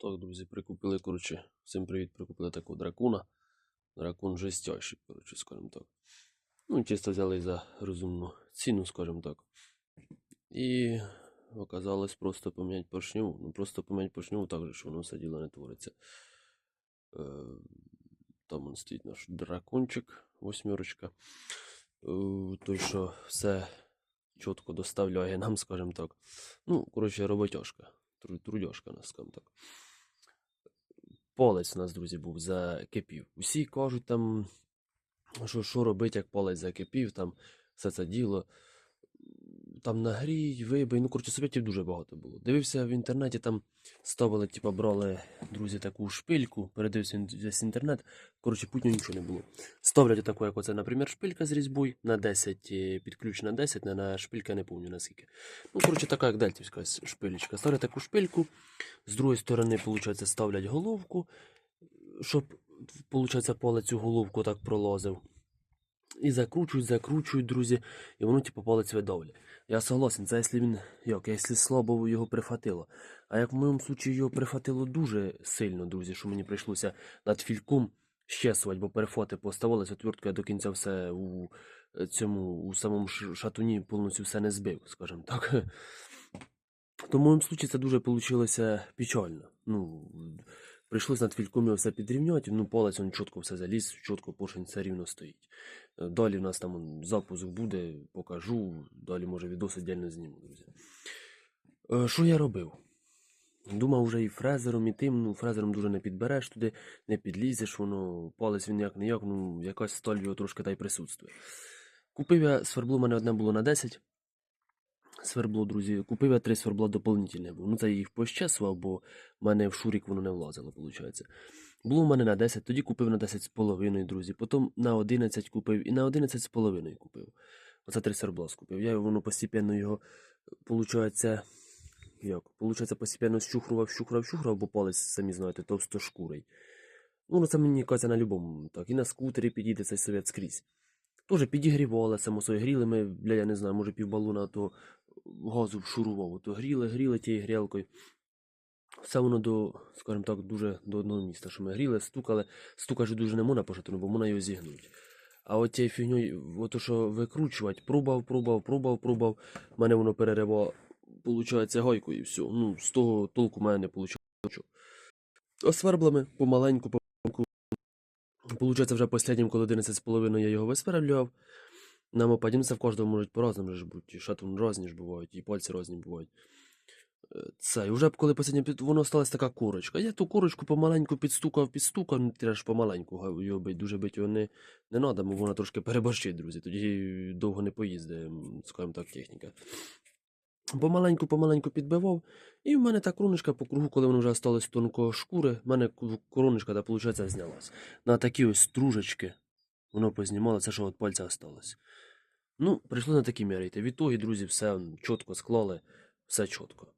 Так, друзі, прикупили, коротше, всім привіт, прикупили такого дракона. Дракон жестящий, коротше, скажімо так. Ну, чисто взяли за розумну ціну, скажімо так. І оказалось просто поміняти поршню. Ну, просто поміняти поршню так же, що воно все діло не твориться. Е, там он стоїть наш дракончик, восьмерочка. Е, той, що все чітко доставляє нам, скажімо так. Ну, коротше, роботяжка. Тру- Трудяжка, скажімо так. Полець у нас, друзі, був закипів. Усі кажуть там, що, що робити, як полець закипів, там все це діло. Там нагрій, вибий, ну, коротше, советів дуже багато було. Дивився в інтернеті, там ставили, типа, брали друзі таку шпильку, передивився весь інтернет. Коротше, путню нічого не було. Ставлять таку, як оце, наприклад, шпилька з різьбою на 10, е, під ключ на 10, на, на шпилька не пам'ятаю наскільки. Ну, коротше, така, як дельтівська шпилечка. Ставлять таку шпильку, з другої сторони, виходить, ставлять головку, щоб, виходить, поле цю головку так пролозив. І закручують, закручують, друзі, і воно, типу, палець видавлює. Я согласен, це якщо він, як, якщо слабо його прихватило. А як в моєму случаї його прихватило дуже сильно, друзі, що мені прийшлося над фільком щесувати, бо перехвати поставилися, отвертку я до кінця все у е, цьому, у самому шатуні повністю все не збив, скажімо так. То в моєму случаї це дуже вийшло печально. Ну, прийшлося над фільком його все підрівняти, ну, палець він чітко все заліз, чітко поршень все рівно стоїть. Е, Далі в нас там запуск буде, покажу, далі може відос віддільно зніму, друзі. Що я робив? Думав вже і фрезером, і тим, ну, фрезером дуже не підбереш туди, не підлізеш, воно, палець він як не як, ну, якась сталь його трошки та й присутствує. Купив я свербло, у мене одне було на 10 свербло, друзі. Купив я три свербла доповнительне. Ну, це їх пощесував, бо в мене в шурік воно не влазило, виходить. Було в мене на 10, тоді купив на 10 з половиною, друзі. Потім на 11 купив і на 11 з половиною купив. Оце три свербла скупив. Я воно постепенно його, виходить, як? Получається, постепенно щухрував, щухрував, щухрував, бо палець, самі знаєте, товстошкурий. Ну, це мені кажеться на любому. Так, і на скутері підійде цей совет скрізь. Тоже підігрівали, само собою гріли ми, бля, я не знаю, може півбалона то газу вшурував, то гріли, гріли тією грілкою. Все воно до, скажімо так, дуже до одного міста, що ми гріли, стукали. Стука ж дуже не можна по шатуну, бо можна його зігнуть. А от тією фігньою, от що викручувати, пробував, пробував, пробував, пробував, мене воно переривало, виходить, гайкою і все. Ну, з того толку в мене не вийшло. А сверблами помаленьку, помаленьку. Получається, вже останнім, коли 11,5 я його висверлював. На мопаді, ну в кожного можуть по-разному ж бути. І шатун різні ж бувають, і пальці різні бувають. Е, Це, і вже коли посидім, під... воно осталась така курочка. Я ту курочку помаленьку підстукав, підстукав, ну треба ж помаленьку його бить, дуже бить його не, не треба, бо вона трошки переборщить, друзі. Тоді довго не поїздить, скажімо так, техніка. Помаленьку, помаленьку підбивав, і в мене та короночка по кругу, коли воно вже осталось тонко шкури, в мене короночка, та, виходить, знялась. На такі ось стружечки воно познімало, це що від пальця осталось. Ну, прийшло на такі міряйте. Відтоді, друзі, все чітко склали, все чітко.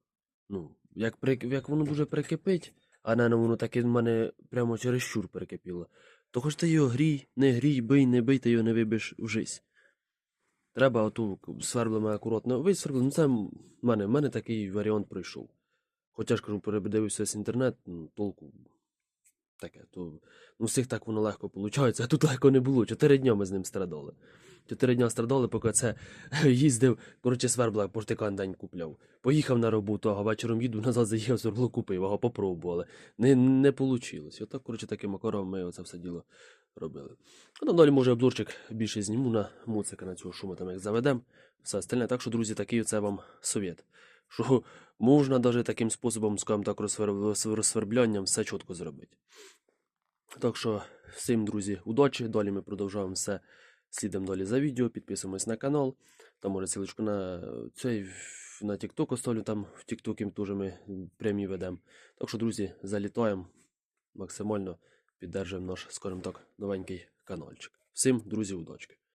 Ну, як, як воно дуже прикипить, а не воно таке в мене прямо через щур перекипіло, то хоч ти його грій, не грій, бий, не бий, ти його не вибиш в жизнь. Треба оту сверблами акуратно висвербли. Ну, це в мене, в мене такий варіант пройшов. Хоча ж кажу, передивився з інтернет, ну, толку таке, то ну, всіх так воно легко виходить, а тут легко не було. Чотири дні ми з ним страдали. Чотири дні страдали, поки це їздив, коротше, свербла портикан день купляв. Поїхав на роботу, а вечором їду, назад заїхав, свербло купив, а попробували. Не, не вийшло. Отак, коротше, таким макаром ми оце все діло робили. А там далі, може, обзорчик більше зніму на муцика на цього шуму, там як заведем, все остальне. Так що, друзі, такий оце вам совет. Що можна навіть таким способом, скажімо так, розсвер- розсверблянням все чітко зробити. Так що, всім, друзі, удачі. Далі ми продовжуємо все. Слідом далі за відео, підписуємось на канал. Там може ссылочку на цей на TikTok оставлю, там в TikTok теж ми прямі ведемо. Так що, друзі, залітаємо максимально піддержуємо наш, скажімо так, новенький каналчик. Всім, друзі, удачки!